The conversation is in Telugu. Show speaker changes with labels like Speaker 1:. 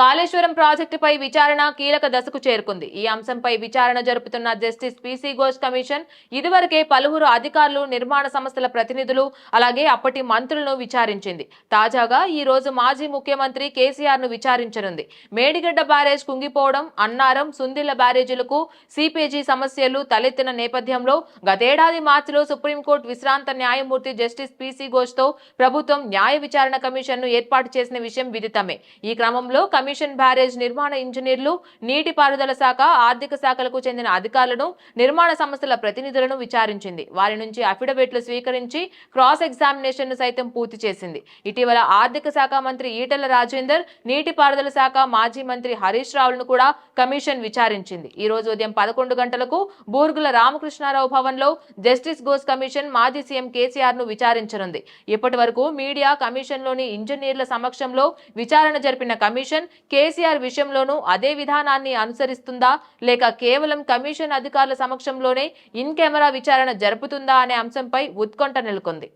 Speaker 1: కాళేశ్వరం ప్రాజెక్టుపై విచారణ కీలక దశకు చేరుకుంది. ఈ అంశంపై విచారణ జరుపుతున్న జస్టిస్ పిసి ఘోష్ కమిషన్ ఇదివరకే పలువురు అధికారులు నిర్మాణ సంస్థల ప్రతినిధులు అలాగే అప్పటి మంత్రులను విచారించింది. తాజాగా ఈ రోజు మాజీ ముఖ్యమంత్రి కేసీఆర్ను విచారించనుంది. మేడిగడ్డ బ్యారేజ్ కుంగిపోవడం అన్నారం సుందిళ్ళ బ్యారేజీలకు సిపేజీ సమస్యలు తలెత్తిన నేపథ్యంలో గతేడాది మార్చిలో సుప్రీంకోర్టు విశ్రాంత న్యాయమూర్తి జస్టిస్ పిసి ఘోష్తో ప్రభుత్వం న్యాయ విచారణ కమిషన్ను ఏర్పాటు చేసిన విషయం విదితమే. ఈ క్రమంలో కమిషన్ బ్యారేజ్ నిర్మాణ ఇంజనీర్లు నీటిపారుదల శాఖ ఆర్థిక శాఖలకు చెందిన అధికారులను నిర్మాణ సంస్థల ప్రతినిధులను విచారించింది. వారి నుంచి అఫిడవిట్లు స్వీకరించి క్రాస్ ఎగ్జామినేషన్ను సైతం పూర్తి చేసింది. ఇటీవల ఆర్థిక శాఖ మంత్రి ఈటెల రాజేందర్ నీటిపారుదల శాఖ మాజీ మంత్రి హరీష్ రావులను కూడా కమిషన్ విచారించింది. ఈ రోజు ఉదయం పదకొండు గంటలకు బూర్గుల రామకృష్ణారావు భవన్లో జస్టిస్ గోస్ కమిషన్ మాజీ సీఎం కేసీఆర్ను విచారించనుంది. ఇప్పటి వరకు మీడియా కమిషన్లోని ఇంజనీర్ల సమక్షంలో విచారణ జరిపిన కమిషన్ కేసీఆర్ విషయంలోనూ అదే విధానాన్ని అనుసరిస్తుందా లేక కేవలం కమిషన్ అధికారుల సమక్షంలోనే ఇన్ కెమెరా విచారణ జరుపుతుందా అనే అంశంపై ఉత్కంఠ నెలకొంది.